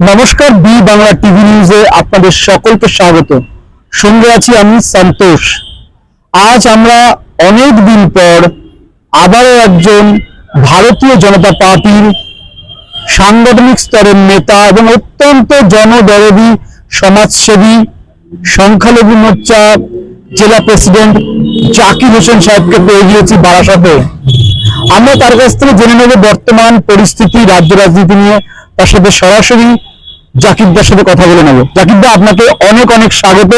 নমস্কার, B Bangla TV নিউজে আপনাদের সকলকে স্বাগত। সঙ্গে আছি আমি সন্তোষ। আজ আমরা অনেক দিন পর আবারও একজন ভারতীয় জনতা পার্টির সাংগঠনিক স্তরের নেতা এবং অত্যন্ত জনদরদী সমাজসেবী, সংখ্যালঘু মোর্চা জেলা প্রেসিডেন্ট জাকির হোসেন সাহেবকে পেয়ে গিয়েছি বারাসাতে। আমরা তার কাছ থেকে জেনে নেব বর্তমান পরিস্থিতি, রাজ্য রাজনীতি নিয়ে। তার সাথে সরাসরি জাকিরদার সাথে কথা বলে নেব। জাকিরদা আপনাকে অনেক অনেক স্বাগত।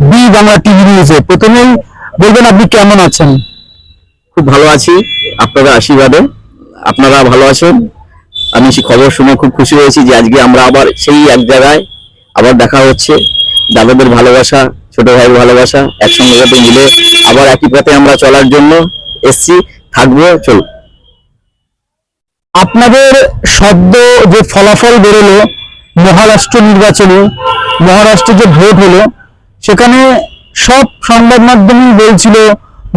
বি বাংলা টিভি নিউজে প্রথমেই বলবেন আপনি কেমন আছেন? খুব ভালো আছি। আপনাদের আশীর্বাদে। আপনারা ভালো আছেন? আমি সেই খবর শুনে খুব খুশি হয়েছি যে আজকে আমরা আবার সেই এক জায়গায় আবার দেখা হচ্ছে। দাদাদের ভালোবাসা, ছোট ভাইয়ের ভালোবাসা একসঙ্গে মিলে আবার একই পথে আমরা চলার জন্য এসছি। থাকব চল আপনাদের শব্দ যে ফলাফল বেরোলো মহারাষ্ট্র নির্বাচনে, মহারাষ্ট্রে যে ভোট হলো, সেখানে সব সংবাদ মাধ্যমই বলছিল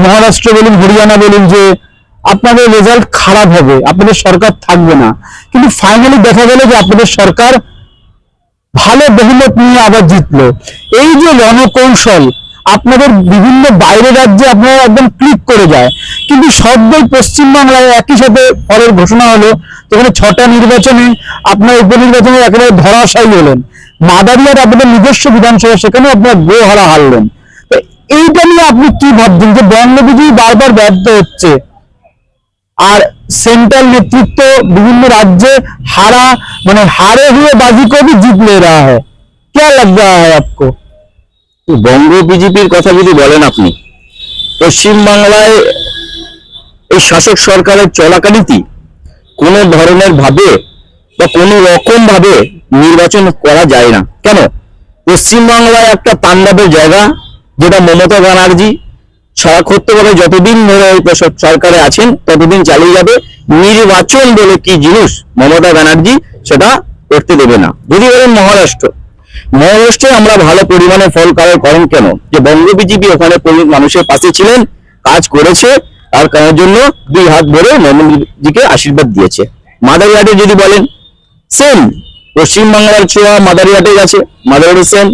মহারাষ্ট্র বলুন, হরিয়ানা বলুন যে আপনাদের রেজাল্ট খারাপ হবে, আপনাদের সরকার থাকবে না। কিন্তু ফাইনালি দেখা গেল যে আপনাদের সরকার ভালো বহুমত নিয়ে আবার জিতলো। এই যে রণকৌশল আপনাদের বিভিন্ন বাইরের রাজ্যে আপনারা একদম ক্লিক করে যায় কিন্তু সদ্যই পশ্চিমবাংলায় একই সাথে ফলের ঘোষণা হলো যেখানে ছটা নির্বাচনে আপনার উপনির্বাচনে একেবারে ধরাশায়ী হলেন মাদারিয়ার আপনাদের নিজস্ব বিধানসভা সেখানে আপনারা গোহারা হারলেন তো এইটা নিয়ে আপনি কি ভাবছেন যে বঙ্গবিজয়ী বারবার ব্যর্থ হচ্ছে আর सेंट्रल नेतृत्व विभिन्न राज्य हारा मैंने हारे हुए बाजी को भी जीत ले रहा है क्या लग रहा है आपको বঙ্গ বিজেপির কথা যদি বলেন আপনি পশ্চিমবাংলায় এই শাসক সরকারের চলাকালীতি কোনো ধরনের ভাবে বা কোনো রকম ভাবে নির্বাচন করা যায় না। কেন? পশ্চিমবাংলায় একটা তাণ্ডবের জায়গা, যেটা মমতা ব্যানার্জি সারাক্ষত্রভাবে যতদিন সরকারে আছেন, ততদিন চালিয়ে যাবে। নির্বাচন বলে কি জিনিস মমতা ব্যানার্জি সেটা করতে দেবে না। যদি বলেন মহারাষ্ট্র মহারাষ্ট্রে আমরা ভালো পরিমাণে ফল কারণ করেন কেন? যে বঙ্গ বিজেপি ওখানে মানুষের পাশে ছিলেন, কাজ করেছে, তার কারণের জন্য দুই হাত ভরে নরেন্দ্রজিকে আশীর্বাদ দিয়েছে। মাদারিহাটে যদি বলেন সেম পশ্চিমবাংলার ছোঁয়া মাদারিহাটে গেছে, মাদারিহাটে সেম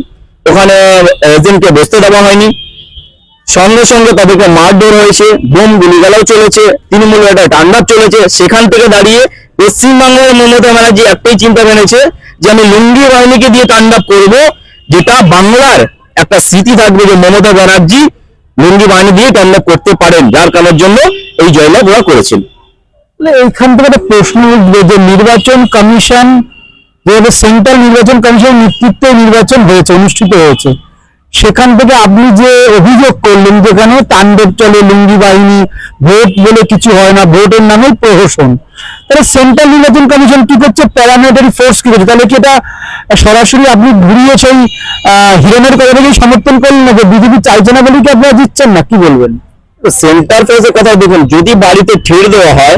ওখানে এজেন্টকে বসতে দেওয়া হয়নি। সঙ্গে সঙ্গে তাদেরকে মারধর হয়েছে, বোম গুলিগালাও চলেছে তৃণমূলের একটা টান্ডাপ চলেছে। সেখান থেকে দাঁড়িয়ে পশ্চিমবাংলার মমতা ব্যানার্জি একটাই চিন্তা মেনেছে যে আমি লুঙ্গি বাহিনীকে দিয়ে তাণ্ডব করব, যেটা বাংলার একটা স্মৃতি থাকবে যে মমতা ব্যানার্জি লুঙ্গি বাহিনী দিয়ে তাণ্ডব করতে পারেন, যার কারণের জন্য এই জয়লাভ ওরা করেছেন। মানে এইখান থেকে একটা প্রশ্ন উঠবে যে নির্বাচন কমিশন যেভাবে সেন্ট্রাল নির্বাচন কমিশনের নেতৃত্বে নির্বাচন হয়েছে, অনুষ্ঠিত হয়েছে। সেখান থেকে আপনি যে অভিযোগ করলেন যেখানে তাণ্ডব চলে, লুঙ্গি বাহিনী, ভোট বলে কিছু হয় না, ভোটের নামে প্রহসন। তাহলে সেন্ট্রাল নির্বাচন কমিশন কি করছে? প্যারামিলিটারি ফোর্স কি করছে? তাহলে কি এটা সরাসরি আপনি ঘুরিয়ে সেই হিরণের কথা থেকেই সমর্থন করলেন না যে বিজেপি চাইছে না বলে কি আপনারা দিচ্ছেন না? কি বলবেন? সেন্টার ফেসের কথা দেখুন, যদি বাড়িতে ঠেড় দেওয়া হয়,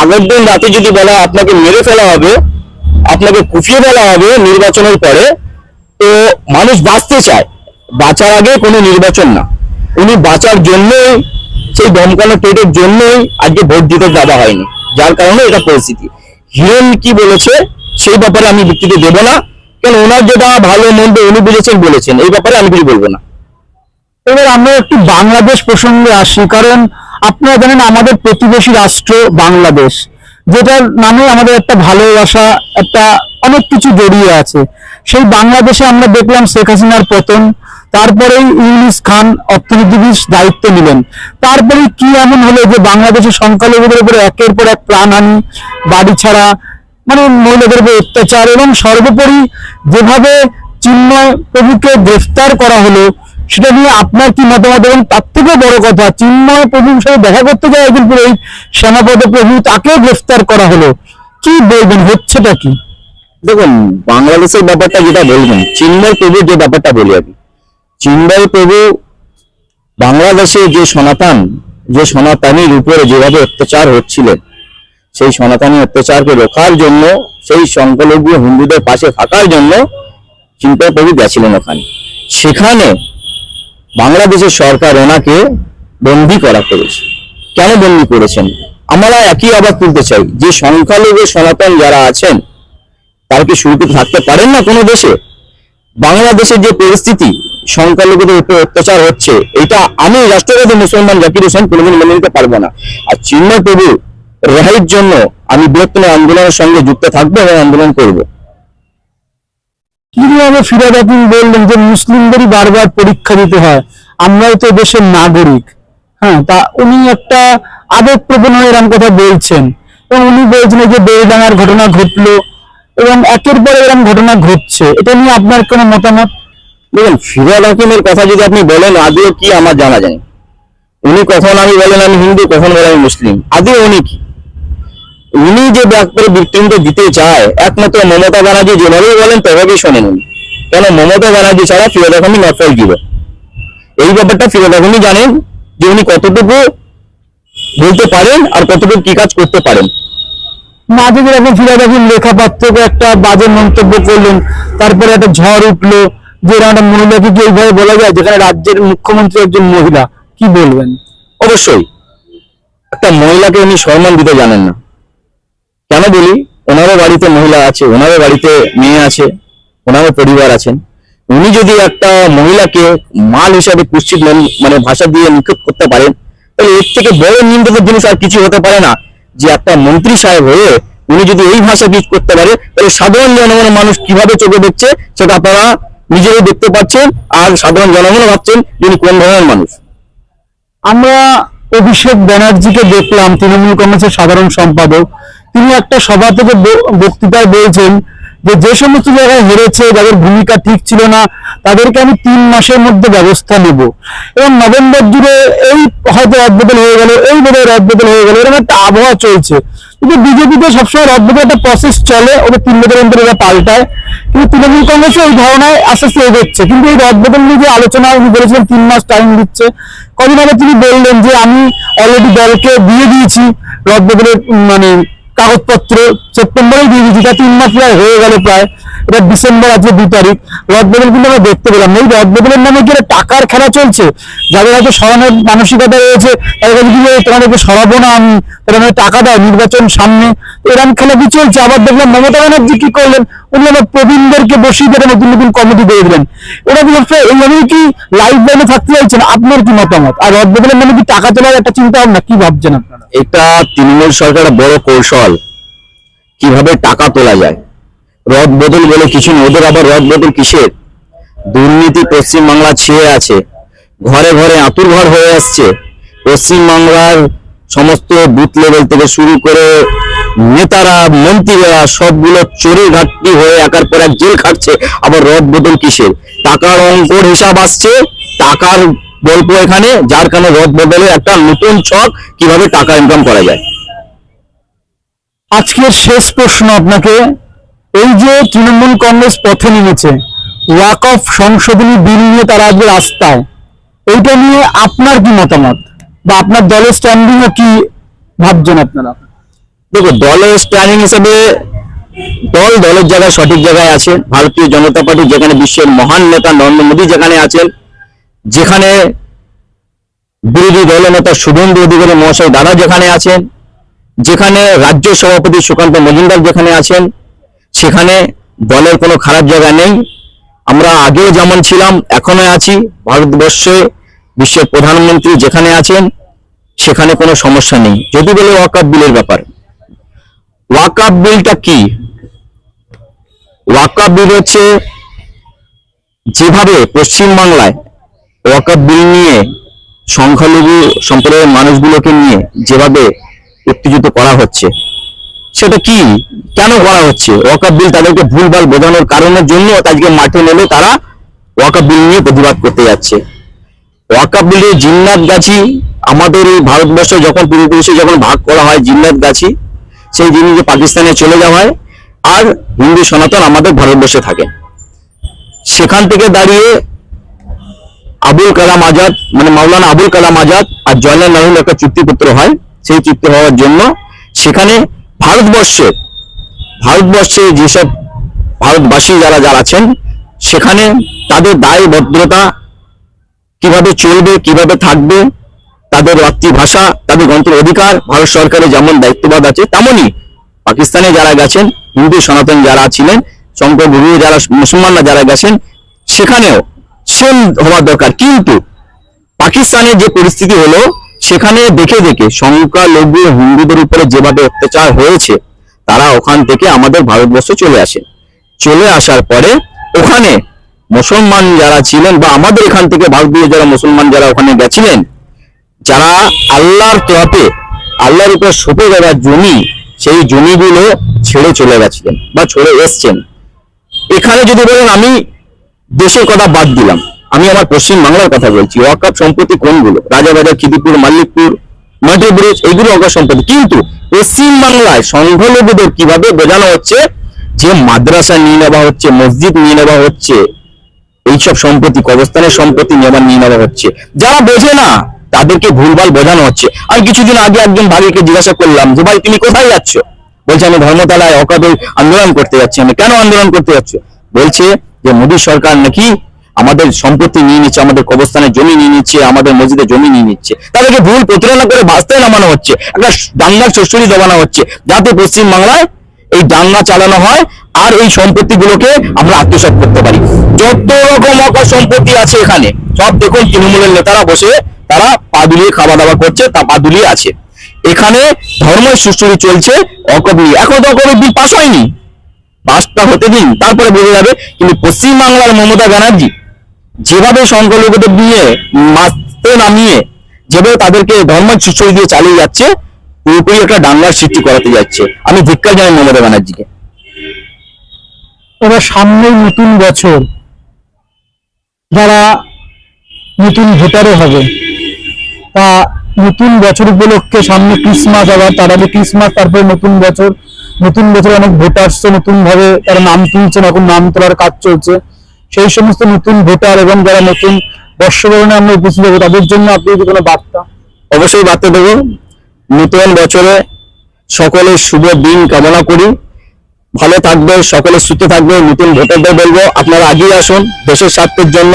আগের দিন রাতে যদি বলা হয় আপনাকে মেরে ফেলা হবে, আপনাকে কুপিয়ে ফেলা হবে নির্বাচনের পরে, তো মানুষ বাঁচতে চায়। বাঁচার আগে কোনো নির্বাচন না। উনি বাঁচার জন্যই, সেই দমকানো পেটের জন্যই আজকে ভোট দিতে দেওয়া হয়নি। যার কারণে এটা পরিস্থিতি। হিরণ কি বলেছে, সেই ব্যাপারে আমি বিক্রিতে দেব না। কেন ওনার যেটা ভালো মন্দ উনি বুঝেছেন, বলেছেন। এই ব্যাপারে আমি কিছু বলব না। এবার আমরা একটু বাংলাদেশ প্রসঙ্গে আসি, কারণ আপনারা জানেন আমাদের প্রতিবেশী রাষ্ট্র বাংলাদেশ, যেটার নামে আমাদের একটা ভালোবাসা, একটা অনেক কিছু জড়িয়ে আছে। সেই বাংলাদেশে আমরা দেখলাম শেখ হাসিনার পতন, তারপরেই ইউনিস খান অর্থনীতিবিদ দায়িত্ব নিলেন। তারপরে কি এমন হলো যে বাংলাদেশের সংখ্যালঘুদের উপরে একের পর এক প্রাণহানি বাড়ি ছাড়া মানে মহিলাদের উপর অত্যাচার এবং সর্বোপরি যেভাবে চিন্ময় প্রভুকে গ্রেফতার করা হলো, সেটা নিয়ে আপনার কি মতামত? এবং তার থেকে বড় কথা, চিন্ময় প্রভুর সাথে দেখা করতে যায় একজন পুরোহিত শ্যামাপদ প্রভু তাকেও গ্রেফতার করা হলো। কি বলবেন, হচ্ছেটা কি? দেখুন, বাংলাদেশের ব্যাপারটা যেটা বলবেন, চিন্ময় প্রভুর যে ব্যাপারটা বলি আমি, চিন্ময় প্রভু বাংলাদেশে যে সনাতন, যে সনাতনীর উপরে যেভাবে অত্যাচার হচ্ছিল, সেই সনাতনী অত্যাচারকে রোখার জন্য, সেই সংখ্যালঘু হিন্দুদের পাশে থাকার জন্য চিন্ময় প্রভু গেছিলেন ওখানে। সেখানে বাংলাদেশের সরকার ওনাকে বন্দি করা করেছে। কেন বন্দি করেছেন? আমরা একই আবার তুলতে চাই, যে সংখ্যালঘু সনাতন যারা আছেন তারা কি সুরক্ষিত থাকতে পারেন না কোনো দেশে। বাংলাদেশের যে পরিস্থিতি, সংখ্যালঘুদের উপর অত্যাচার হচ্ছে, এটা আমি রাষ্ট্রপতি মুসলমান জাকির হোসেন কোনোদিন মেনে নিতে পারব না। আর চিন্ময় প্রভু রেহাইয়ের জন্য আমি বৃহত্তম আন্দোলনের সঙ্গে যুক্ত থাকব এবং আন্দোলন করব। কীভাবে ফিরাদ হাকিম বললেন যে, মুসলিমদেরই বারবার পরীক্ষা দিতে হয় আমরাও তো দেশের নাগরিক। হ্যাঁ তা উনি একটা আবেগপ্রবণ হয়ে এরকম কথা বলছেন। এবং উনি বলছেন যে বেলডাঙ্গার ঘটনা ঘটলো এবং একের পর এরকম ঘটনা ঘটছে। এটা নিয়ে আপনার কোনো মতামত? দেখুন ফিরাদ হাকিমের কথা যদি আপনি বলেন আদিও কি আমার জানা যায়? উনি কখন আমি বলেন, আমি হিন্দু, কখন বলেন আমি মুসলিম? আদিও উনি কি? উনি যে ব্যাপারে বৃত্তিটা দিতে চায়, একমাত্র মমতা ব্যানার্জি যেভাবেই বলেন, তভাবেই শোনেন উনি। কেন, মমতা ব্যানার্জি ছাড়া ফিরাদ হাকিম নফল দিব এই ব্যাপারটা ফিরাদ হাকিমই জানেন যে উনি কতটুকু বলতে পারেন আর কতটুকু কি কাজ করতে পারেন। মাঝে যেরকম ফিরাদ হাকিম লেখাপাত্রকে একটা বাজে মন্তব্য করলেন। তারপরে একটা ঝড় উঠল, যে একটা মহিলাকে কি এইভাবে বলা যায়, যেখানে রাজ্যের মুখ্যমন্ত্রী একজন মহিলা? কি বলবেন? অবশ্যই। একটা মহিলাকে উনি সম্মান দিতে জানেন না। কেন বলি? ওনারও বাড়িতে মহিলা আছে, ওনারও বাড়িতে মেয়ে আছে, ওনারও পরিবার আছেন। উনি যদি একটা মহিলাকে মাল হিসাবে কুৎসিত মন- ভাষা দিয়ে নিক্ষেপ করতে পারেন, তাহলে এর থেকে বড় নিন্দকের জিনিস আর কিছু হতে পারে না। যে একটা মন্ত্রী সাহেব হয়ে উনি যদি এই ভাষা ইউজ করতে পারে, তাহলে সাধারণ জনগণের মানুষ কীভাবে চোখে দেখছে সেটা আপনারা নিজেরাই দেখতে পাচ্ছেন আর সাধারণ জনগণও ভাবছেন তিনি কোন ধরনের মানুষ। আমরা অভিষেক ব্যানার্জিকে দেখলাম, তৃণমূল কংগ্রেসের সাধারণ সম্পাদক। তিনি একটা সভা থেকে বক্তৃতায় বলছেন যে যে সমস্ত জায়গায় হেরেছে, যাদের ভূমিকা ঠিক ছিল না, তাদেরকে আমি তিন মাসের মধ্যে ব্যবস্থা নেব। এবং নভেম্বর জুড়ে এই হয়তো রদবদল হয়ে গেল, এই বোধহয় রদবদল হয়ে গেল, এরকম একটা আবহাওয়া চলছে। কিন্তু বিজেপিতে সবসময় রদবদল একটা প্রসেস চলে, ওদের তিন বছর অন্তর এরা পাল্টায়। কিন্তু তৃণমূল কংগ্রেসও এই ধারণায় আস্তে আস্তে এগোচ্ছে। কিন্তু এই রদবদল নিয়ে যে আলোচনা উনি বলেছিলেন তিন মাস টাইম দিচ্ছে, কদিন আগে তিনি বললেন যে আমি অলরেডি দলকে দিয়ে দিয়েছি রদবদলের মানে কাগজপত্র সেপ্টেম্বরেই দিয়ে দিয়েছি যা তিন মাস প্রায় হয়ে গেল প্রায়। এটা ডিসেম্বর আজকে দু তারিখ। রদবদল কিন্তু আমরা দেখতে পেলাম। এই রদবদলের নামে কি টাকার খেলা চলছে? যাদের হয়তো সরানোর মানসিকতা রয়েছে তাদের কাছে কি তোমাদেরকে সরাবো না আমি? তারা টাকা দাও, নির্বাচন সামনে। এরকম খেলা কি চলছে? আবার দেখলাম মমতা ব্যানার্জি কি করলেন? উনি আবার প্রবীণদেরকে বসিয়ে দিয়ে নতুন নতুন কমিটি দিয়ে দিলেন। ওরা কি সবসময় এইভাবেই কি লাইফ লাইনে থাকতে চাইছেন আপনার কি মতামত? আর রদবদলের মানে কি টাকা তোলার একটা চিন্তা ভাবনা? কি ভাবছেন আপনারা এটা তৃণমূল সরকারের বড় কৌশল। কীভাবে টাকা তোলা যায়? রদ বদল বলে কিছু ওদের আবার রদ বদল কিসের? দুর্নীতি পশ্চিমবাংলা ছেয়ে আছে। ঘরে ঘরে আতুর ঘর হয়ে আসছে। পশ্চিমবাংলার সমস্ত বুথ লেভেল থেকে শুরু করে নেতারা, মন্ত্রীরা, সবগুলো চোরে ঘাটতি হয়ে একার পর এক জেল খাটছে। আবার রদ বদল কিসের? টাকার অঙ্কর হিসাব আসছে। টাকার গল্প এখানে, যার কারণে রদ বদলে একটা নতুন ছক কীভাবে টাকা ইনকাম করা যায়। আজকের শেষ প্রশ্ন আপনাকে, এই যে তৃণমূল কংগ্রেস পথে নেমেছে ওয়াক অফ সংশোধনী বিল নিয়ে তারা আজকে রাস্তায়, এইটা নিয়ে আপনার কি মতামত? বা আপনার দলের স্ট্যান্ডিং ও কি ভাবছেন আপনারা? দেখো দলের স্ট্যান্ডিং হিসেবে দল দলের জায়গায় সঠিক জায়গায় আছে। ভারতীয় জনতা পার্টি যেখানে বিশ্বের মহান নেতা নরেন্দ্র মোদী যেখানে আছেন যেখানে বিরোধী দলনেতা শুভেন্দু অধিকারী মহাশয় দাদা যেখানে আছেন, যেখানে রাজ্য সভাপতি সুকান্ত মজুমদার যেখানে আছেন, সেখানে দলের কোনো খারাপ জায়গা নেই। আমরা আগেও যেমন ছিলাম এখনও আছি। ভারতবর্ষে বিশ্বের প্রধানমন্ত্রী যেখানে আছেন, সেখানে কোনো সমস্যা নেই। যদি বলে ওয়াকাপ বিলের ব্যাপার। ওয়াকাপ বিলটা কি? ওয়াকাপ বিল হচ্ছে যেভাবে পশ্চিমবাংলায় ওয়াকাপ বিল নিয়ে, সংখ্যালঘু সম্প্রদায়ের মানুষগুলোকে নিয়ে যেভাবে উত্তেজিত করা হচ্ছে, সেটা কি? কেন করা হচ্ছে? ওয়াকাপ বিল তাদেরকে ভুলভাল বোঝানোর কারণের জন্য আজকে মাঠে নেমে তারা ওয়াকাপ বিল নিয়ে প্রতিবাদ করতে যাচ্ছে। ওয়াকাপ বিলের জিন্নাত গাছি, আমাদের এই ভারতবর্ষে যখন পূর্বপুরুষে যখন ভাগ করা হয় জিন্নাত গাছি, সেই জিনিস পাকিস্তানে চলে যাওয়া হয়, আর হিন্দু সনাতন আমাদের ভারতবর্ষে থাকে। সেখান থেকে দাঁড়িয়ে আবুল কালাম আজাদ মানে মাওলানা আবুল কালাম আজাদ আর জয়লাল নেহরুর একটা চুক্তিপত্র হয়, সেই চুক্তি হওয়ার জন্য। সেখানে ভারতবর্ষে ভারতবর্ষে যেসব ভারতবাসী যারা যারা আছেন, সেখানে তাদের দায়বদ্ধতা কীভাবে চলবে, কীভাবে থাকবে, তাদের মাতৃভাষা, তাদের গ্রন্থের অধিকার, ভারত সরকারের যেমন দায়িত্ববাদ আছে, তেমনই পাকিস্তানে যারা গেছেন, হিন্দু সনাতন যারা ছিলেন সংখ্যাগুরু যারা মুসলমানরা যারা গেছেন, সেখানেও সেম হওয়া দরকার। কিন্তু পাকিস্তানের যে পরিস্থিতি হলো, সেখানে দেখে দেখে সংখ্যালঘু হিন্দুদের উপরে যেভাবে অত্যাচার হয়েছে, তারা ওখান থেকে আমাদের ভারতবর্ষ চলে আসে। চলে আসার পরে ওখানে মুসলমান যারা ছিলেন বা আমাদের এখান থেকে ভারতীয় যারা মুসলমান যারা ওখানে গেছিলেন, যারা আল্লাহর তরফে আল্লাহর উপর সঁপে দেওয়ার জমি, সেই জমিগুলো ছেড়ে চলে গেছিলেন বা ছেড়ে এসছেন। এখানে যদি বলেন আমি দেশের কথা বাদ দিলাম। আমি আমার পশ্চিম বাংলার কথা বলছি। ওয়াকাপ সম্পত্তি কোনগুলো? রাজাবাজার খিদিপুর মাল্লিকপুর, মাটির ব্রিজ, এগুলো ওয়াকাপ সম্পত্তি। কিন্তু পশ্চিম বাংলায় সংখ্যালঘুদের কীভাবে বোঝানো হচ্ছে? যে মাদ্রাসা নিয়ে নেওয়া হচ্ছে, মসজিদ নিয়ে নেওয়া হচ্ছে, এইসব সম্পত্তি কবস্থানের সম্পত্তি নেওয়া নিয়ে নেওয়া হচ্ছে। যারা বোঝে না, তাদেরকে ভুলভাল বোঝানো হচ্ছে। আমি কিছুদিন আগে একজন ভাইকে জিজ্ঞাসা করলাম যে, ভাই, তুমি কোথায় যাচ্ছ? বলছে, আমি ধর্মতলায় অকাবে আন্দোলন করতে যাচ্ছি। আমি, কেন আন্দোলন করতে যাচ্ছ? বলছে যে মোদী সরকার নাকি আমাদের সম্পত্তি নিয়ে নিচ্ছে, আমাদের কবরস্থানের জমি নিয়ে নিচ্ছে, আমাদের মসজিদের জমি নিয়ে নিচ্ছে। তাদেরকে ভুল প্রতারণা করে বাস্তায় নামানো হচ্ছে, একটা দাঙ্গার চচ্চড়ি দেওয়ানো হচ্ছে, যাতে পশ্চিম বাংলায় এই দাঙ্গা চালানো হয় আর এই সম্পত্তিগুলোকে আমরা আত্মসাৎ করতে পারি। যত রকম অকার সম্পত্তি আছে এখানে, সব দেখুন তৃণমূলের নেতারা বসে, তারা পা দুলিয়ে খাওয়া দাওয়া করছে, তা পা দুলিয়ে আছে। এখানে ধর্মের সুস্থরি চলছে অকব এখন তো অকবের বিল পাস হয়নি। পাসটা হতে দিন, তারপরে বোঝা যাবে। কিন্তু পশ্চিম বাংলার মমতা ব্যানার্জি যেভাবে সংখ্যালঘুদের নিয়ে মাস্তে নামিয়ে যেভাবে তাদেরকে ধর্মের সুস্থরি দিয়ে চালিয়ে যাচ্ছে, পুরোপুরি একটা ডাঙ্গার সৃষ্টি করাতে যাচ্ছে। আমি ধিক্কার জানাই মমতা ব্যানার্জিকে। এবার সামনেই নতুন বছর। যারা নতুন ভোটারও হবে, তা নতুন বছর উপলক্ষে সামনে ক্রিসমাস আবার তার আগে ক্রিসমাস তারপরে নতুন বছর নতুন বছর অনেক ভোটার্স নতুন ভাবে তারা নাম তুলছেন, এখন নাম তোলার কাজ চলছে। সেই সমস্ত নতুন ভোটার এবং যারা নতুন বর্ষবরণে আমরা উপস্থিত হব, তাদের জন্য আপনি যদি কোনো বার্তা। অবশ্যই বার্তা দেবো। নতুন বছরে সকলের শুভ দিন কামনা করি। ভালো থাকবে, সকলে সুস্থ থাকবে, নতুন ভোটারদের বলব, আপনারা আগিয়ে আসুন দেশের স্বার্থের জন্য।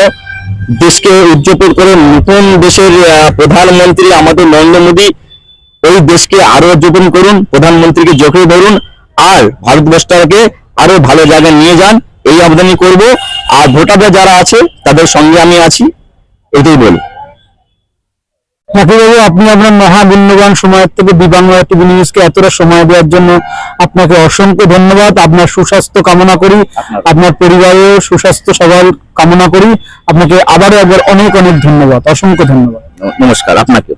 দেশকে উজ্জ্বল করে নতুন দেশের প্রধানমন্ত্রী আমাদের নরেন্দ্র মোদী, ওই দেশকে আরও উজ্জ্বল করুন, প্রধানমন্ত্রীকে জোকে ধরুন। আর ভারতবর্ষটাকে আরও ভালো জায়গায় নিয়ে যান এই আবেদনই করব। আর ভোটাররা যারা আছে তাদের সঙ্গে আমি আছি। এটাই বলি। বাবু আপনি আপনার মহামূল্যবান সময়ের থেকে দিবাংলা টিভি নিউজকে এতটা সময় দেওয়ার জন্য আপনাকে অসংখ্য ধন্যবাদ। আপনার সুস্বাস্থ্য কামনা করি আপনার পরিবারের সুস্বাস্থ্য সবল কামনা করি। আপনাকে আবারও একবার অনেক অনেক ধন্যবাদ অসংখ্য ধন্যবাদ। নমস্কার আপনাকেও।